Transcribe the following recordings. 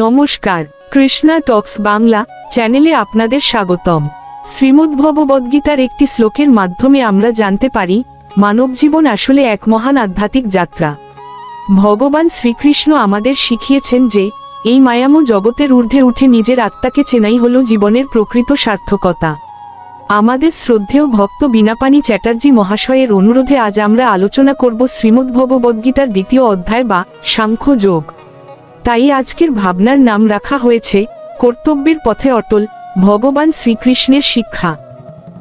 নমস্কার, কৃষ্ণা টক্স বাংলা চ্যানেলে আপনাদের স্বাগতম। শ্রীমদ্ভগবদ্গীতার একটি শ্লোকের মাধ্যমে আমরা জানতে পারি মানব জীবন আসলে এক মহান আধ্যাত্মিক যাত্রা। ভগবান শ্রীকৃষ্ণ আমাদের শিখিয়েছেন যে, এই মায়ামো জগতের ঊর্ধ্বে উঠে নিজের আত্মাকে চেনাই হল জীবনের প্রকৃত সার্থকতা। আমাদের শ্রদ্ধেয় ভক্ত বিনাপানি চ্যাটার্জি মহাশয়ের অনুরোধে আজ আমরা আলোচনা করব শ্রীমদ্ভগবদ্গীতার দ্বিতীয় অধ্যায় বা সাংখ্য যোগ। তাই আজকের ভাবনার নাম রাখা হয়েছে, কর্তব্যের পথে অটল, ভগবান শ্রীকৃষ্ণের শিক্ষা।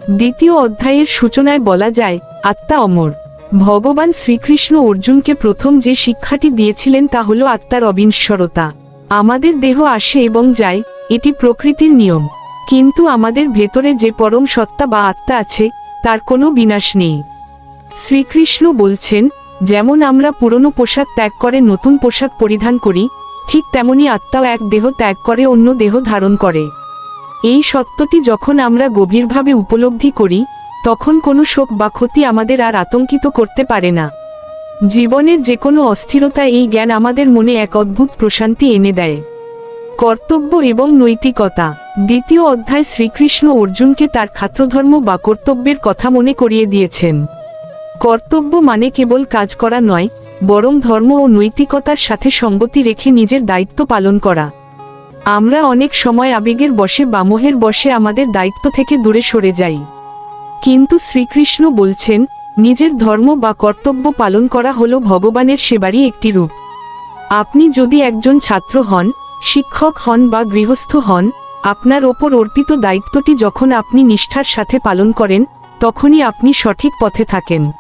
দ্বিতীয় অধ্যায়ের সূচনায় বলা যায়, আত্মা অমর। ভগবান শ্রীকৃষ্ণ অর্জুনকে প্রথম যে শিক্ষাটি দিয়েছিলেন তা হল আত্মার অবিনশ্বরতা। আমাদের দেহ আসে এবং যায়, এটি প্রকৃতির নিয়ম। কিন্তু আমাদের ভেতরে যে পরম সত্তা বা আত্মা আছে, তার কোনো বিনাশ নেই। শ্রীকৃষ্ণ বলছেন, যেমন আমরা পুরনো পোশাক ত্যাগ করে নতুন পোশাক পরিধান করি ঠিক তেমনি আত্মাও এক দেহ ত্যাগ করে, অন্য দেহ ধারণ করে। এই সত্যটি যখন আমরা গভীরভাবে উপলব্ধি করি, তখন কোনো শোক বা ক্ষতি আমাদের আর আতঙ্কিত করতে পারে না। জীবনের যে কোনো অস্থিরতা এই জ্ঞান আমাদের মনে এক অদ্ভুত প্রশান্তি এনে দেয়। কর্তব্য এবং নৈতিকতা। দ্বিতীয় অধ্যায় শ্রীকৃষ্ণ অর্জুনকে তার খাত্রধর্ম বা কর্তব্যের কথা মনে করিয়ে দিয়েছেন। কর্তব্য মানে কেবল কাজ করা নয় বরং ধর্ম ও নৈতিকতার সাথে সঙ্গতি রেখে নিজের দায়িত্ব পালন করা। আমরা অনেক সময় আবেগের বশে বা মোহের বশে আমাদের দায়িত্ব থেকে দূরে সরে যাই। কিন্তু শ্রীকৃষ্ণ বলছেন, নিজের ধর্ম বা কর্তব্য পালন করা হলো ভগবানের সেবারই একটি রূপ। আপনি যদি একজন ছাত্র হন, শিক্ষক হন বা গৃহস্থ হন, আপনার ওপর অর্পিত দায়িত্বটি যখন আপনি নিষ্ঠার সাথে পালন করেন, তখনই আপনি সঠিক পথে থাকেন।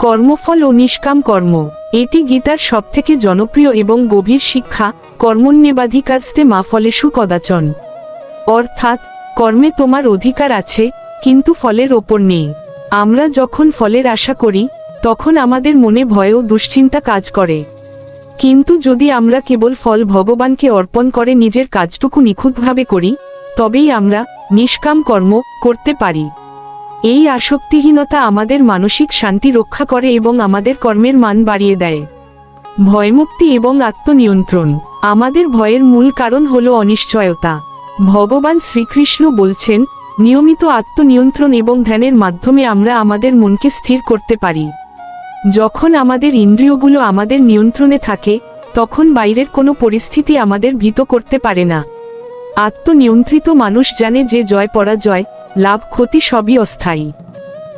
কর্মফল ও নিষ্কাম কর্ম। এটি গীতার সবথেকে জনপ্রিয় এবং গভীর শিক্ষা, কর্মণ্যেবাধিকারস্তে মা ফলেশু কদাচন। অর্থাৎ, কর্মে তোমার অধিকার আছে, কিন্তু ফলের ওপর নেই। আমরা যখন ফলের আশা করি, তখন আমাদের মনে ভয় ও দুশ্চিন্তা কাজ করে। কিন্তু যদি আমরা কেবল ফল ভগবানকে অর্পণ করে নিজের কাজটুকু নিখুঁতভাবে করি, তবেই আমরা নিষ্কাম কর্ম করতে পারি। এই আসক্তিহীনতা আমাদের মানসিক শান্তি রক্ষা করে এবং আমাদের কর্মের মান বাড়িয়ে দেয়। ভয়মুক্তি এবং আত্মনিয়ন্ত্রণ। আমাদের ভয়ের মূল কারণ হল অনিশ্চয়তা। ভগবান শ্রীকৃষ্ণ বলছেন, নিয়মিত আত্মনিয়ন্ত্রণ এবং ধ্যানের মাধ্যমে আমরা আমাদের মনকে স্থির করতে পারি। যখন আমাদের ইন্দ্রিয়গুলো আমাদের নিয়ন্ত্রণে থাকে, তখন বাইরের কোনো পরিস্থিতি আমাদের ভীত করতে পারে না। আত্মনিয়ন্ত্রিত মানুষ জানে যে জয় পরাজয় লাভ ক্ষতি সবই অস্থায়ী।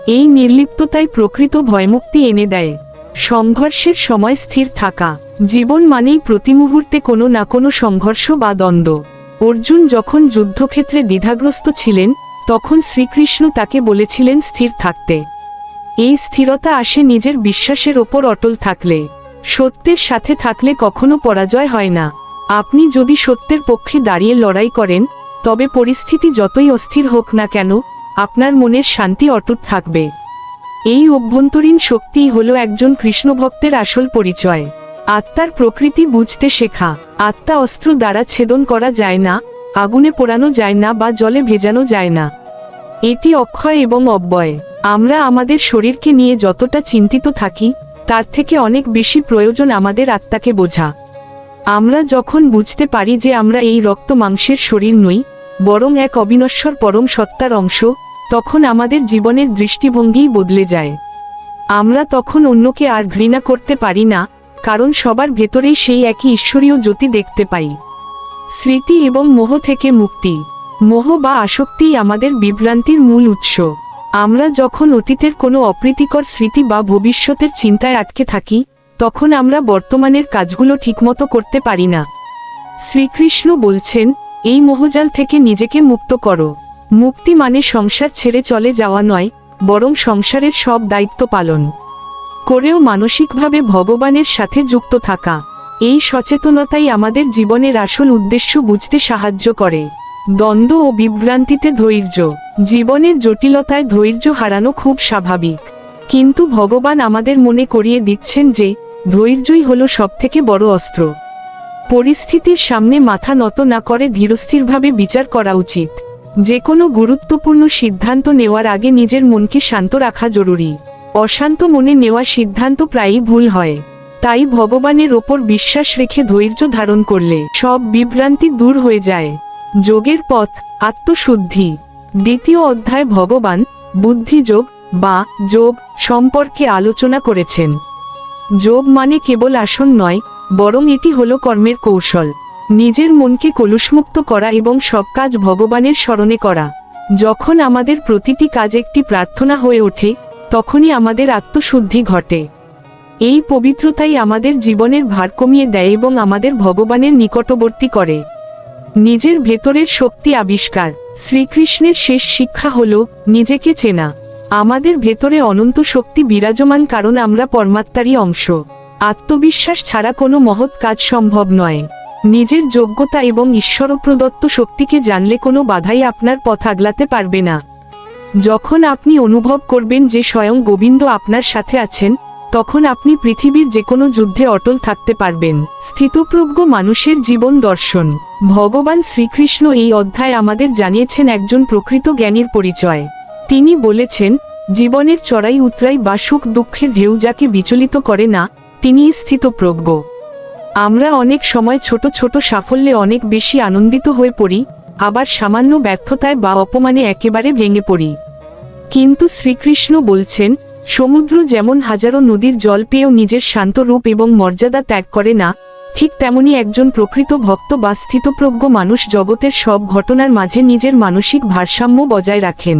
এই নির্লিপ্ততাই প্রকৃত ভয়মুক্তি এনে দেয়। সংঘর্ষের সময় স্থির থাকা। জীবন মানেই প্রতি মুহূর্তে কোনো না কোনো সংঘর্ষ বা দ্বন্দ্ব। অর্জুন যখন যুদ্ধক্ষেত্রে দ্বিধাগ্রস্ত ছিলেন, তখন শ্রীকৃষ্ণ তাকে বলেছিলেন স্থির থাকতে। এই স্থিরতা আসে নিজের বিশ্বাসের ওপর অটল থাকলে। সত্যের সাথে থাকলে কখনো পরাজয় হয় না। আপনি যদি সত্যের পক্ষে দাঁড়িয়ে লড়াই করেন তবে পরিস্থিতি যতই অস্থির হোক না কেন, আপনার মনের শান্তি অটুট থাকবে। এই অভ্যন্তরীণ শক্তিই হল একজন কৃষ্ণভক্তের আসল পরিচয়। আত্মার প্রকৃতি বুঝতে শেখা। আত্মা অস্ত্র দ্বারা ছেদন করা যায় না, আগুনে পোড়ানো যায় না বা জলে ভেজানো যায় না। এটি অক্ষয় এবং অব্যয়। আমরা আমাদের শরীরকে নিয়ে যতটা চিন্তিত থাকি, তার থেকে অনেক বেশি প্রয়োজন আমাদের আত্মাকে বোঝা। আমরা যখন বুঝতে পারি যে আমরা এই রক্ত মাংসের শরীর নই বরং এক অবিনশ্বর পরম সত্তার অংশ, তখন আমাদের জীবনের দৃষ্টিভঙ্গিই বদলে যায়। আমরা তখন অন্যকে আর ঘৃণা করতে পারি না, কারণ সবার ভেতরেই সেই একই ঈশ্বরীয় জ্যোতি দেখতে পাই। স্মৃতি এবং মোহ থেকে মুক্তি। মোহ বা আসক্তিই আমাদের বিভ্রান্তির মূল উৎস। আমরা যখন অতীতের কোনো অপ্রীতিকর স্মৃতি বা ভবিষ্যতের চিন্তায় আটকে থাকি, তখন আমরা বর্তমানের কাজগুলো ঠিকমতো করতে পারি না। শ্রীকৃষ্ণ বলছেন এই মোহজাল থেকে নিজেকে মুক্ত করো। মুক্তি মানে সংসার ছেড়ে চলে যাওয়া নয়, বরং সংসারের সব দায়িত্ব পালন। করেও মানসিকভাবে ভগবানের সাথে যুক্ত থাকা। এই সচেতনতাই আমাদের জীবনের আসল উদ্দেশ্য বুঝতে সাহায্য করে। দ্বন্দ্ব ও বিভ্রান্তিতে ধৈর্য। জীবনের জটিলতায় ধৈর্য হারানো খুব স্বাভাবিক। কিন্তু ভগবান আমাদের মনে করিয়ে দিচ্ছেন যে, ধৈর্যই হল সবথেকে বড় অস্ত্র। পরিস্থিতির সামনে মাথা নত না করে ধীরস্থিরভাবে বিচার করা উচিত। যে কোনো গুরুত্বপূর্ণ সিদ্ধান্ত নেওয়ার আগে নিজের মনকে শান্ত রাখা জরুরি। অশান্ত মনে নেওয়া সিদ্ধান্ত প্রায়ই ভুল হয়। তাই ভগবানের ওপর বিশ্বাস রেখে ধৈর্য ধারণ করলে সব বিভ্রান্তি দূর হয়ে যায়। যোগের পথ, আত্মশুদ্ধি। দ্বিতীয় অধ্যায় ভগবান বুদ্ধিযোগ বা যোগ সম্পর্কে আলোচনা করেছেন। যোগ মানে কেবল আসন নয় বরং এটি হল কর্মের কৌশল। নিজের মনকে কলুষমুক্ত করা এবং সব কাজ ভগবানের স্মরণে করা। যখন আমাদের প্রতিটি কাজ একটি প্রার্থনা হয়ে ওঠে, তখনই আমাদের আত্মশুদ্ধি ঘটে। এই পবিত্রতাই আমাদের জীবনের ভার কমিয়ে দেয় এবং আমাদের ভগবানের নিকটবর্তী করে। নিজের ভেতরের শক্তি আবিষ্কার। শ্রীকৃষ্ণের শেষ শিক্ষা হল, নিজেকে চেনা। আমাদের ভেতরে অনন্ত শক্তি বিরাজমান কারণ আমরা পরমাত্মারই অংশ। আত্মবিশ্বাস ছাড়া কোনো মহৎ কাজ সম্ভব নয়। নিজের যোগ্যতা এবং ঈশ্বরপ্রদত্ত শক্তিকে জানলে কোনো বাধাই আপনার পথ আগলাতে পারবে না। যখন আপনি অনুভব করবেন যে স্বয়ং গোবিন্দ আপনার সাথে আছেন, তখন আপনি পৃথিবীর যে কোনো যুদ্ধে অটল থাকতে পারবেন। স্থিতপ্রজ্ঞ মানুষের জীবন দর্শন। ভগবান শ্রীকৃষ্ণ এই অধ্যায় আমাদের জানিয়েছেন একজন প্রকৃত জ্ঞানীর পরিচয়। তিনি বলেছেন, জীবনের চড়াই উতরাই বা সুখ দুঃখের ঢেউ যাকে বিচলিত করে না তিনিই স্থিতপ্রজ্ঞ আমরা অনেক সময় ছোট ছোট সাফল্যে অনেক বেশি আনন্দিত হয়ে পড়ি, আবার সামান্য ব্যর্থতায় বা অপমানে একেবারে ভেঙে পড়ি। কিন্তু শ্রীকৃষ্ণ বলছেন, সমুদ্র যেমন হাজারো নদীর জল পেয়েও নিজের শান্ত রূপ এবং মর্যাদা ত্যাগ করে না, ঠিক তেমনি একজন প্রকৃত ভক্ত বা স্থিতপ্রজ্ঞ মানুষ জগতের সব ঘটনার মাঝে নিজের মানসিক ভারসাম্য বজায় রাখেন।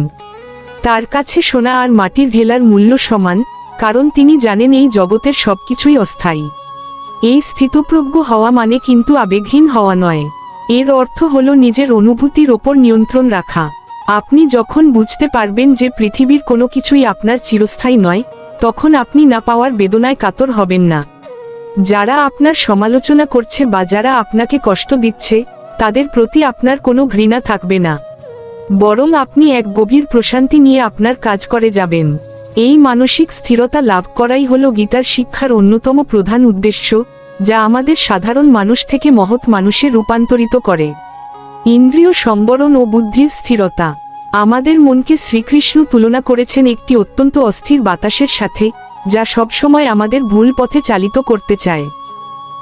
তার কাছে সোনা আর মাটির ভেলার মূল্য সমান কারণ তিনি জানেন এই জগতের সবকিছুই অস্থায়ী। এই স্থিতপ্রজ্ঞ হওয়া মানে কিন্তু আবেগহীন হওয়া নয়। এর অর্থ হল নিজের অনুভূতির ওপর নিয়ন্ত্রণ রাখা। আপনি যখন বুঝতে পারবেন যে পৃথিবীর কোনো কিছুই আপনার চিরস্থায়ী নয়, তখন আপনি না পাওয়ার বেদনায় কাতর হবেন না। যারা আপনার সমালোচনা করছে বা যারা আপনাকে কষ্ট দিচ্ছে, তাদের প্রতি আপনার কোনো ঘৃণা থাকবে না। বরং আপনি এক গভীর প্রশান্তি নিয়ে আপনার কাজ করে যাবেন। এই মানসিক স্থিরতা লাভ করাই হল গীতার শিক্ষার অন্যতম প্রধান উদ্দেশ্য, যা আমাদের সাধারণ মানুষ থেকে মহৎ মানুষে রূপান্তরিত করে। ইন্দ্রিয় সম্বরণ ও বুদ্ধির স্থিরতা। আমাদের মনকে শ্রীকৃষ্ণ তুলনা করেছেন একটি অত্যন্ত অস্থির বাতাসের সাথে, যা সবসময় আমাদের ভুল পথে চালিত করতে চায়।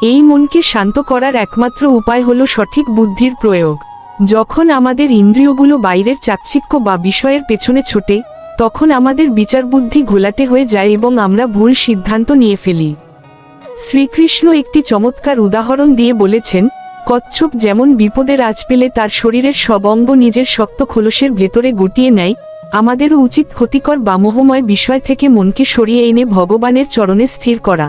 এই মনকে শান্ত করার একমাত্র উপায় হল সঠিক বুদ্ধির প্রয়োগ। যখন আমাদের ইন্দ্রিয়গুলো বাইরের চাকচিক্য বা বিষয়ের পেছনে ছোটে তখন আমাদের বিচার বুদ্ধি ঘোলাটে হয়ে যায় এবং আমরা ভুল সিদ্ধান্ত নিয়ে ফেলি। শ্রীকৃষ্ণ একটি চমৎকার উদাহরণ দিয়ে বলেছেন, কচ্ছপ যেমন বিপদের আজ পেলে তার শরীরের সব অঙ্গ নিজের শক্ত খোলসের ভেতরে গুটিয়ে নেয়, আমাদেরও উচিত ক্ষতিকর বা মোহময় বিষয় থেকে মনকে সরিয়ে এনে ভগবানের চরণে স্থির করা।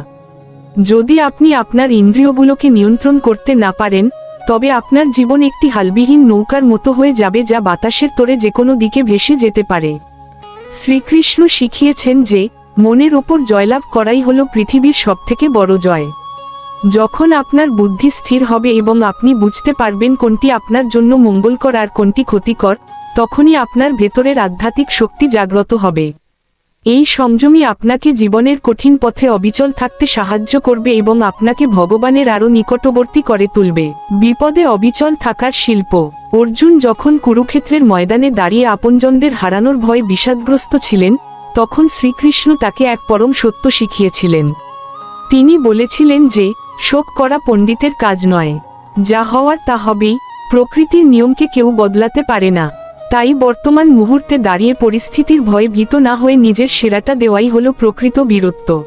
যদি আপনি আপনার ইন্দ্রিয়গুলোকে নিয়ন্ত্রণ করতে না পারেন, তবে আপনার জীবন একটি হালবিহীন নৌকার মতো হয়ে যাবে যা বাতাসের তোরে যে কোনো দিকে ভেসে যেতে পারে। শ্রীকৃষ্ণ শিখিয়েছেন যে, মনের ওপর জয়লাভ করাই হল পৃথিবীর সবথেকে বড় জয়। যখন আপনার বুদ্ধি স্থির হবে এবং আপনি বুঝতে পারবেন কোনটি আপনার জন্য মঙ্গলকর আর কোনটি ক্ষতিকর, তখনই আপনার ভেতরের আধ্যাত্মিক শক্তি জাগ্রত হবে। এই সংযমই আপনাকে জীবনের কঠিন পথে অবিচল থাকতে সাহায্য করবে এবং আপনাকে ভগবানের আরও নিকটবর্তী করে তুলবে। বিপদে অবিচল থাকার শিল্প। অর্জুন যখন কুরুক্ষেত্রের ময়দানে দাঁড়িয়ে আপনজনদের হারানোর ভয়ে বিষাদগ্রস্ত ছিলেন, তখন শ্রীকৃষ্ণ তাকে এক পরম সত্য শিখিয়েছিলেন। তিনি বলেছিলেন যে, শোক করা পণ্ডিতের কাজ নয়। যা হওয়ার তা হবেই, প্রকৃতির নিয়মকে কেউ বদলাতে পারে না। তাই বর্তমান মুহূর্তে দাঁড়িয়ে পরিস্থিতির ভয়ে ভীত না হয়ে নিজের সেরাটা দেওয়াই হলো প্রকৃত বীরত্ব।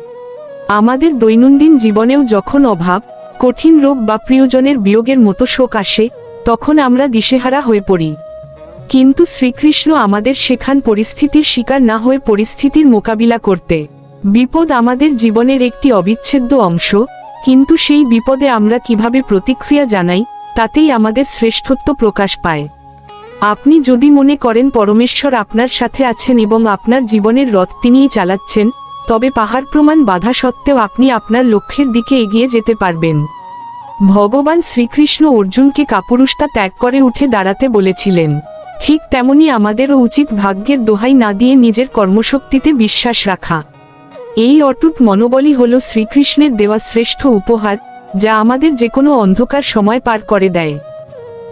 আমাদের দৈনন্দিন জীবনেও যখন অভাব, কঠিন রোগ বা প্রিয়জনের বিয়োগের মতো শোক আসে, তখন আমরা দিশেহারা হয়ে পড়ি। কিন্তু শ্রীকৃষ্ণ আমাদের শেখান পরিস্থিতির শিকার না হয়ে পরিস্থিতির মোকাবিলা করতে, বিপদ আমাদের জীবনের একটি অবিচ্ছেদ্য অংশ, কিন্তু সেই বিপদে আমরা কীভাবে প্রতিক্রিয়া জানাই, তাতেই আমাদের শ্রেষ্ঠত্ব প্রকাশ পায়। আপনি যদি মনে করেন পরমেশ্বর আপনার সাথে আছেন এবং আপনার জীবনের রথ তিনিই চালাচ্ছেন, তবে পাহাড় প্রমাণ বাধা সত্ত্বেও আপনি আপনার লক্ষ্যের দিকে এগিয়ে যেতে পারবেন। ভগবান শ্রীকৃষ্ণ অর্জুনকে কাপুরুষতা ত্যাগ করে উঠে দাঁড়াতে বলেছিলেন, ঠিক তেমনি আমাদেরও উচিত ভাগ্যের দোহাই না দিয়ে নিজের কর্মশক্তিতে বিশ্বাস রাখা। এই অটুট মনোবলই হল শ্রীকৃষ্ণের দেওয়া শ্রেষ্ঠ উপহার, যা আমাদের যে কোনো অন্ধকার সময় পার করে দেয়।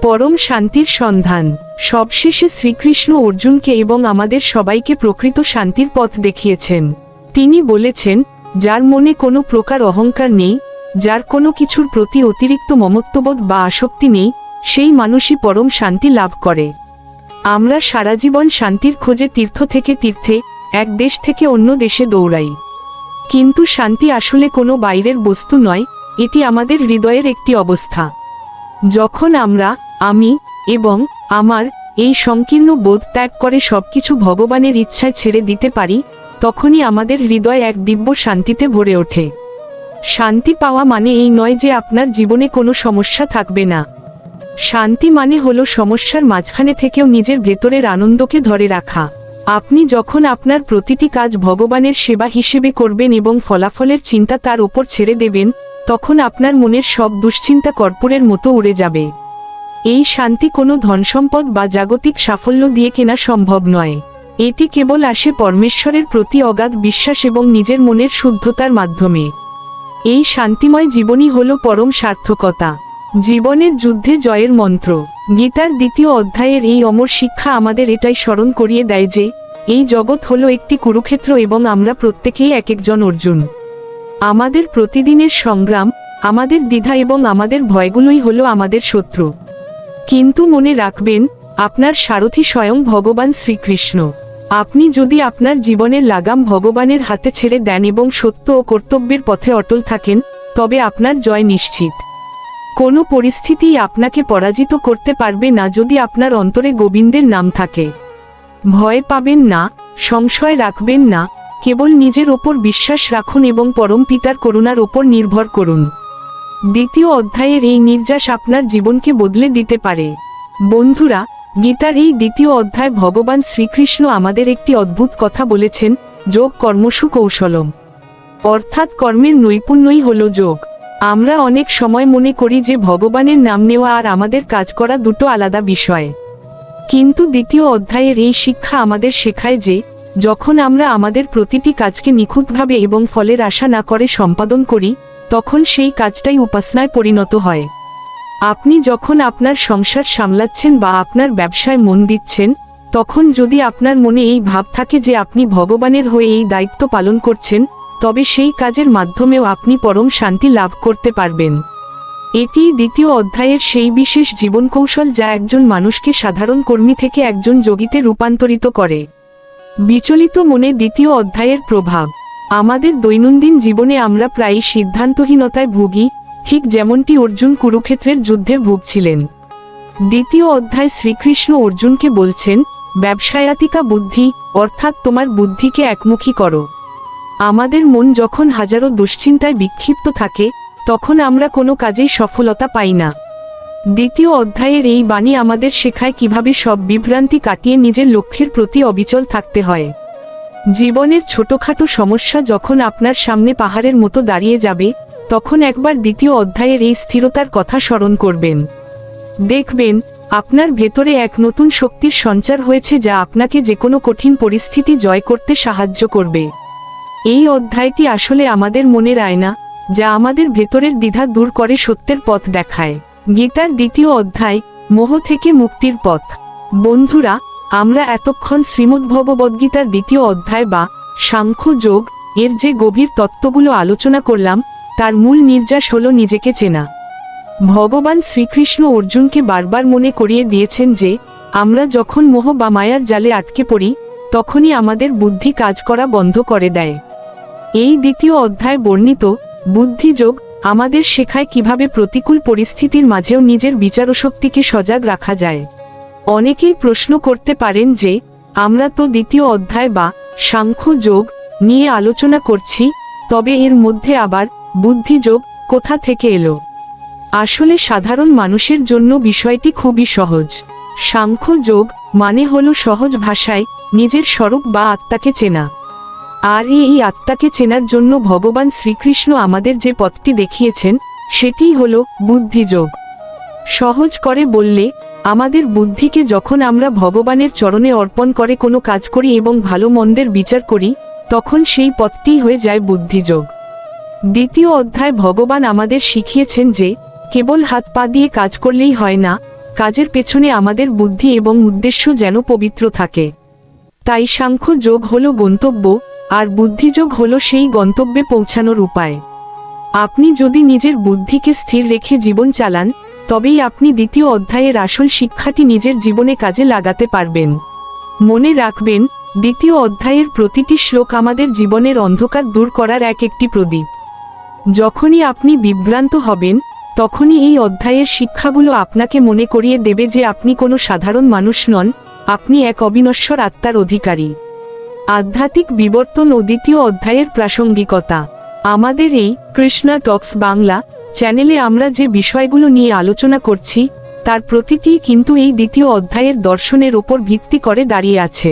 পরম শান্তির সন্ধান। সবশেষে শ্রীকৃষ্ণ অর্জুনকে এবং আমাদের সবাইকে প্রকৃত শান্তির পথ দেখিয়েছেন। তিনি বলেছেন, যার মনে কোনো প্রকার অহংকার নেই, যার কোনো কিছুর প্রতি অতিরিক্ত মমত্ববোধ বা আসক্তি নেই, সেই মানুষই পরম শান্তি লাভ করে। আমরা সারা জীবন শান্তির খোঁজে তীর্থ থেকে তীর্থে, এক দেশ থেকে অন্য দেশে দৌড়াই। কিন্তু শান্তি আসলে কোনো বাইরের বস্তু নয়, এটি আমাদের হৃদয়ের একটি অবস্থা। যখন আমরা, আমি এবং আমার এই সংকীর্ণ বোধ ত্যাগ করে সবকিছু ভগবানের ইচ্ছায় ছেড়ে দিতে পারি, তখনই আমাদের হৃদয় এক দিব্য শান্তিতে ভরে ওঠে। শান্তি পাওয়া মানে এই নয় যে আপনার জীবনে কোনো সমস্যা থাকবে না। শান্তি মানে হলো সমস্যার মাঝখানে থেকেও নিজের ভেতরের আনন্দকে ধরে রাখা। আপনি যখন আপনার প্রতিটি কাজ ভগবানের সেবা হিসেবে করবেন এবং ফলাফলের চিন্তা তার ওপর ছেড়ে দেবেন, তখন আপনার মনের সব দুশ্চিন্তা কর্পূরের মতো উড়ে যাবে। এই শান্তি কোনো ধনসম্পদ বা জাগতিক সাফল্য দিয়ে কেনা সম্ভব নয়। এটি কেবল আসে পরমেশ্বরের প্রতি অগাধ বিশ্বাস এবং নিজের মনের শুদ্ধতার মাধ্যমে। এই শান্তিময় জীবনই হল পরম সার্থকতা। জীবনের যুদ্ধে জয়ের মন্ত্র। গীতার দ্বিতীয় অধ্যায়ের এই অমর শিক্ষা আমাদের এটাই স্মরণ করিয়ে দেয় যে, এই জগৎ হল একটি কুরুক্ষেত্র এবং আমরা প্রত্যেকেই এক একজন অর্জুন। আমাদের প্রতিদিনের সংগ্রাম, আমাদের দ্বিধা এবং আমাদের ভয়গুলোই হলো আমাদের শত্রু। কিন্তু মনে রাখবেন, আপনার সারথি স্বয়ং ভগবান শ্রীকৃষ্ণ। আপনি যদি আপনার জীবনের লাগাম ভগবানের হাতে ছেড়ে দেন এবং সত্য ও কর্তব্যের পথে অটল থাকেন, তবে আপনার জয় নিশ্চিত। কোনো পরিস্থিতিই আপনাকে পরাজিত করতে পারবে না যদি আপনার অন্তরে গোবিন্দের নাম থাকে। ভয় পাবেন না, সংশয় রাখবেন না, কেবল নিজের ওপর বিশ্বাস রাখুন এবং পরম পিতার করুণার ওপর নির্ভর করুন। দ্বিতীয় অধ্যায়ের এই নির্যাস আপনার জীবনকে বদলে দিতে পারে। বন্ধুরা, গীতার এই দ্বিতীয় অধ্যায় ভগবান শ্রীকৃষ্ণ আমাদের একটি অদ্ভুত কথা বলেছেন, যোগ কর্মসু কৌশলম অর্থাৎ কর্মের নৈপুণ্যই হল যোগ। আমরা অনেক সময় মনে করি যে ভগবানের নাম নেওয়া আর আমাদের কাজ করা দুটো আলাদা বিষয়। কিন্তু দ্বিতীয় অধ্যায়ের এই শিক্ষা আমাদের শেখায় যে, যখন আমরা আমাদের প্রতিটি কাজকে নিখুঁতভাবে এবং ফলের আশা না করে সম্পাদন করি তখন সেই কাজটাই উপাসনায় পরিণত হয়। আপনি যখন আপনার সংসার সামলাচ্ছেন বা আপনার ব্যবসায় মন দিচ্ছেন, তখন যদি আপনার মনে এই ভাব থাকে যে আপনি ভগবানের হয়ে এই দায়িত্ব পালন করছেন, তবে সেই কাজের মাধ্যমেও আপনি পরম শান্তি লাভ করতে পারবেন। এটি দ্বিতীয় অধ্যায়ের সেই বিশেষ জীবন কৌশল যা একজন মানুষকে সাধারণ কর্মী থেকে একজন যোগীতে রূপান্তরিত করে। বিচলিত মনে দ্বিতীয় অধ্যায়ের প্রভাব। আমাদের দৈনন্দিন জীবনে আমরা প্রায়ই সিদ্ধান্তহীনতায় ভুগি, ঠিক যেমনটি অর্জুন কুরুক্ষেত্রের যুদ্ধে ভুগছিলেন। দ্বিতীয় অধ্যায় শ্রীকৃষ্ণ অর্জুনকে বলছেন, ব্যবসায়াতিকা বুদ্ধি, অর্থাৎ তোমার বুদ্ধিকে একমুখী করো। আমাদের মন যখন হাজারো দুশ্চিন্তায় বিক্ষিপ্ত থাকে, তখন আমরা কোনো কাজেই সফলতা পাই না। দ্বিতীয় অধ্যায়ের এই বাণী আমাদের শেখায় কীভাবে সব বিভ্রান্তি কাটিয়ে নিজের লক্ষ্যের প্রতি অবিচল থাকতে হয়। জীবনের ছোটখাটো সমস্যা যখন আপনার সামনে পাহাড়ের মতো দাঁড়িয়ে যাবে, তখন একবার দ্বিতীয় অধ্যায়ের এই স্থিরতার কথা স্মরণ করবেন। দেখবেন, আপনার ভেতরে এক নতুন শক্তির সঞ্চার হয়েছে যা আপনাকে যে কোনো কঠিন পরিস্থিতি জয় করতে সাহায্য করবে। এই অধ্যায়টি আসলে আমাদের মনের আয়না, যা আমাদের ভেতরের দ্বিধা দূর করে সত্যের পথ দেখায়। গীতার দ্বিতীয় অধ্যায়, মোহ থেকে মুক্তির পথ। বন্ধুরা আমরা এতক্ষণ শ্রীমদ্ভগবদ্গীতার দ্বিতীয় অধ্যায় বা সাংখ্য যোগ এর যে গভীর তত্ত্বগুলো আলোচনা করলাম, তার মূল নির্যাস হল নিজেকে চেনা। ভগবান শ্রীকৃষ্ণ অর্জুনকে বারবার মনে করিয়ে দিয়েছেন যে, আমরা যখন মোহ বা মায়ার জালে আটকে পড়ি, তখনই আমাদের বুদ্ধি কাজ করা বন্ধ করে দেয়। এই দ্বিতীয় অধ্যায় বর্ণিত বুদ্ধিযোগ আমাদের শেখায় কীভাবে প্রতিকূল পরিস্থিতির মাঝেও নিজের বিচারশক্তিকে সজাগ রাখা যায়। অনেকেই প্রশ্ন করতে পারেন যে, আমরা তো দ্বিতীয় অধ্যায় বা সাংখ্য যোগ নিয়ে আলোচনা করছি, তবে এর মধ্যে আবার বুদ্ধিযোগ কোথা থেকে এলো? আসলে সাধারণ মানুষের জন্য বিষয়টি খুবই সহজ। সাংখ্য যোগ মানে হলো সহজ ভাষায় নিজের স্বরূপ বা আত্মাকে চেনা। আর এই আত্মাকে চেনার জন্য ভগবান শ্রীকৃষ্ণ আমাদের যে পথটি দেখিয়েছেন সেটিই হল বুদ্ধিযোগ সহজ করে বললে আমাদের বুদ্ধিকে যখন আমরা ভগবানের চরণে অর্পণ করে কোনো কাজ করি এবং ভালো মন্দের বিচার করি, তখন সেই পথটিই হয়ে যায় বুদ্ধিযোগ। দ্বিতীয় অধ্যায় ভগবান আমাদের শিখিয়েছেন যে, কেবল হাত পা দিয়ে কাজ করলেই হয় না, কাজের পেছনে আমাদের বুদ্ধি এবং উদ্দেশ্য যেন পবিত্র থাকে। তাই সাংখ্য যোগ হল গন্তব্য, আর বুদ্ধিযোগ হল সেই গন্তব্যে পৌঁছানোর উপায়। আপনি যদি নিজের বুদ্ধিকে স্থির রেখে জীবন চালান তবেই আপনি দ্বিতীয় অধ্যায়ের আসল শিক্ষাটি নিজের জীবনে কাজে লাগাতে পারবেন। মনে রাখবেন, দ্বিতীয় অধ্যায়ের প্রতিটি শ্লোক আমাদের জীবনের অন্ধকার দূর করার এক একটি প্রদীপ। যখনই আপনি বিভ্রান্ত হবেন, তখনই এই অধ্যায়ের শিক্ষাগুলো আপনাকে মনে করিয়ে দেবে যে আপনি কোনো সাধারণ মানুষ নন, আপনি এক অবিনশ্বর আত্মার অধিকারী। আধ্যাত্মিক বিবর্তন ও দ্বিতীয় অধ্যায়ের প্রাসঙ্গিকতা। আমাদের এই কৃষ্ণা টক্স বাংলা চ্যানেলে আমরা যে বিষয়গুলো নিয়ে আলোচনা করছি, তার প্রতিটি কিন্তু এই দ্বিতীয় অধ্যায়ের দর্শনের ওপর ভিত্তি করে দাঁড়িয়ে আছে।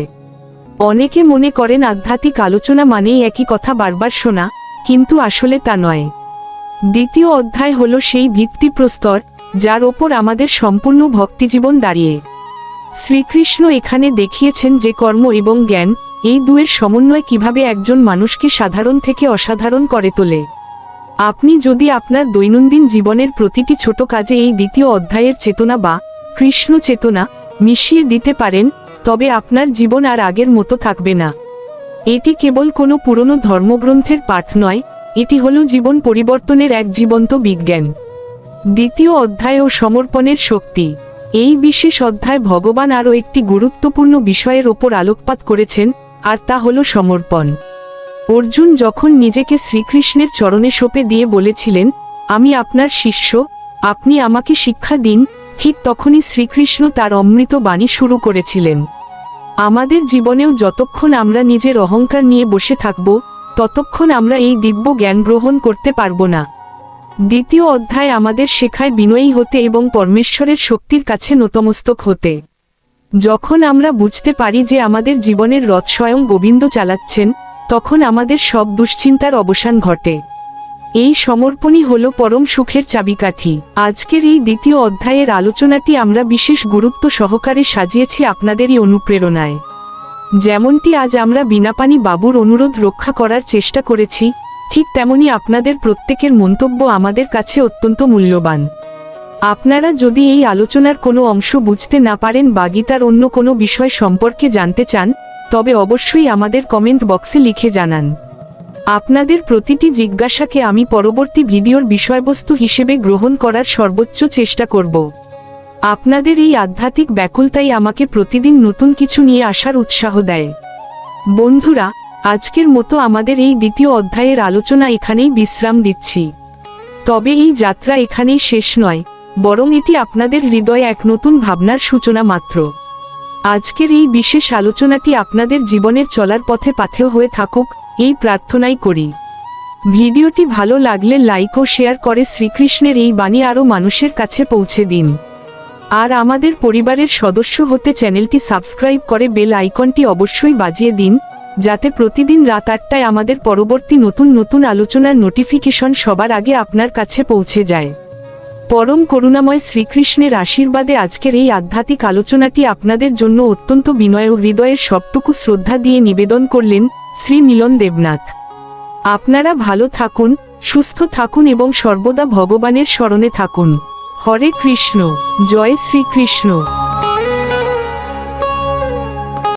অনেকে মনে করেন আধ্যাত্মিক আলোচনা মানেই একই কথা বারবার শোনা, কিন্তু আসলে তা নয়। দ্বিতীয় অধ্যায় হল সেই ভিত্তিপ্রস্তর যার ওপর আমাদের সম্পূর্ণ ভক্তিজীবন দাঁড়িয়ে। শ্রীকৃষ্ণ এখানে দেখিয়েছেন যে কর্ম এবং জ্ঞান, এই দুয়ের সমন্বয় কীভাবে একজন মানুষকে সাধারণ থেকে অসাধারণ করে তোলে। আপনি যদি আপনার দৈনন্দিন জীবনের প্রতিটি ছোট কাজে এই দ্বিতীয় অধ্যায়ের চেতনা বা কৃষ্ণ চেতনা মিশিয়ে দিতে পারেন, তবে আপনার জীবন আর আগের মতো থাকবে না। এটি কেবল কোনো পুরনো ধর্মগ্রন্থের পাঠ নয়, এটি হল জীবন পরিবর্তনের এক জীবন্ত বিজ্ঞান। দ্বিতীয় অধ্যায় ও সমর্পণের শক্তি। এই বিশেষ অধ্যায় ভগবান আরও একটি গুরুত্বপূর্ণ বিষয়ের ওপর আলোকপাত করেছেন, আর তা হল সমর্পণ। অর্জুন যখন নিজেকে শ্রীকৃষ্ণের চরণে সোপে দিয়ে বলেছিলেন, আমি আপনার শিষ্য, আপনি আমাকে শিক্ষা দিন, ঠিক তখনই শ্রীকৃষ্ণ তার অমৃত বাণী শুরু করেছিলেন। আমাদের জীবনেও যতক্ষণ আমরা নিজের অহংকার নিয়ে বসে থাকব, ততক্ষণ আমরা এই দিব্য জ্ঞান গ্রহণ করতে পারব না। দ্বিতীয় অধ্যায় আমাদের শেখায় বিনয়ী হতে এবং পরমেশ্বরের শক্তির কাছে নতমস্তক হতে। যখন আমরা বুঝতে পারি যে আমাদের জীবনের রথ স্বয়ং গোবিন্দ চালাচ্ছেন তখন আমাদের সব দুশ্চিন্তার অবসান ঘটে। এই সমর্পণই হল পরম সুখের চাবিকাঠি। আজকের এই দ্বিতীয় অধ্যায়ের আলোচনাটি আমরা বিশেষ গুরুত্ব সহকারে সাজিয়েছি আপনাদেরই অনুপ্রেরণায়। যেমনটি আজ আমরা বিনাপানি বাবুর অনুরোধ রক্ষা করার চেষ্টা করেছি, ঠিক তেমনি আপনাদের প্রত্যেকের মন্তব্য আমাদের কাছে অত্যন্ত মূল্যবান। আপনারা যদি এই আলোচনার কোনো অংশ বুঝতে না পারেন বা গীতার অন্য কোনো বিষয় সম্পর্কে জানতে চান তবে অবশ্যই আমাদের কমেন্ট বক্সে লিখে জানান। আপনাদের প্রতিটি জিজ্ঞাসাকে আমি পরবর্তী ভিডিওর বিষয়বস্তু হিসেবে গ্রহণ করার সর্বোচ্চ চেষ্টা করব। আপনাদের এই আধ্যাত্মিক ব্যাকুলতাই আমাকে প্রতিদিন নতুন কিছু নিয়ে আসার উৎসাহ দেয়। বন্ধুরা, আজকের মতো আমাদের এই দ্বিতীয় অধ্যায়ের আলোচনা এখানেই বিশ্রাম দিচ্ছি। তবে এই যাত্রা এখানেই শেষ নয়, বরং এটি আপনাদের হৃদয়ে এক নতুন ভাবনার সূচনা মাত্র। আজকের এই বিশেষ আলোচনাটি আপনাদের জীবনের চলার পথে পাথেও হয়ে থাকুক, এই প্রার্থনাই করি। ভিডিওটি ভালো লাগলে লাইক ও শেয়ার করে শ্রীকৃষ্ণের এই বাণী আরও মানুষের কাছে পৌঁছে দিন। আর আমাদের পরিবারের সদস্য হতে চ্যানেলটি সাবস্ক্রাইব করে বেল আইকনটি অবশ্যই বাজিয়ে দিন, যাতে প্রতিদিন রাত আটটায় আমাদের পরবর্তী নতুন নতুন আলোচনার নোটিফিকেশন সবার আগে আপনার কাছে পৌঁছে যায়। পরম করুণাময় শ্রীকৃষ্ণের আশীর্বাদে আজকের এই আধ্যাত্মিক আলোচনাটি আপনাদের জন্য অত্যন্ত বিনয় ও হৃদয়ের সবটুকু শ্রদ্ধা দিয়ে নিবেদন করলেন শ্রী মিলন দেবনাথ। আপনারা ভালো থাকুন, সুস্থ থাকুন এবং সর্বদা ভগবানের স্মরণে থাকুন। হরে কৃষ্ণ, জয় শ্রীকৃষ্ণ।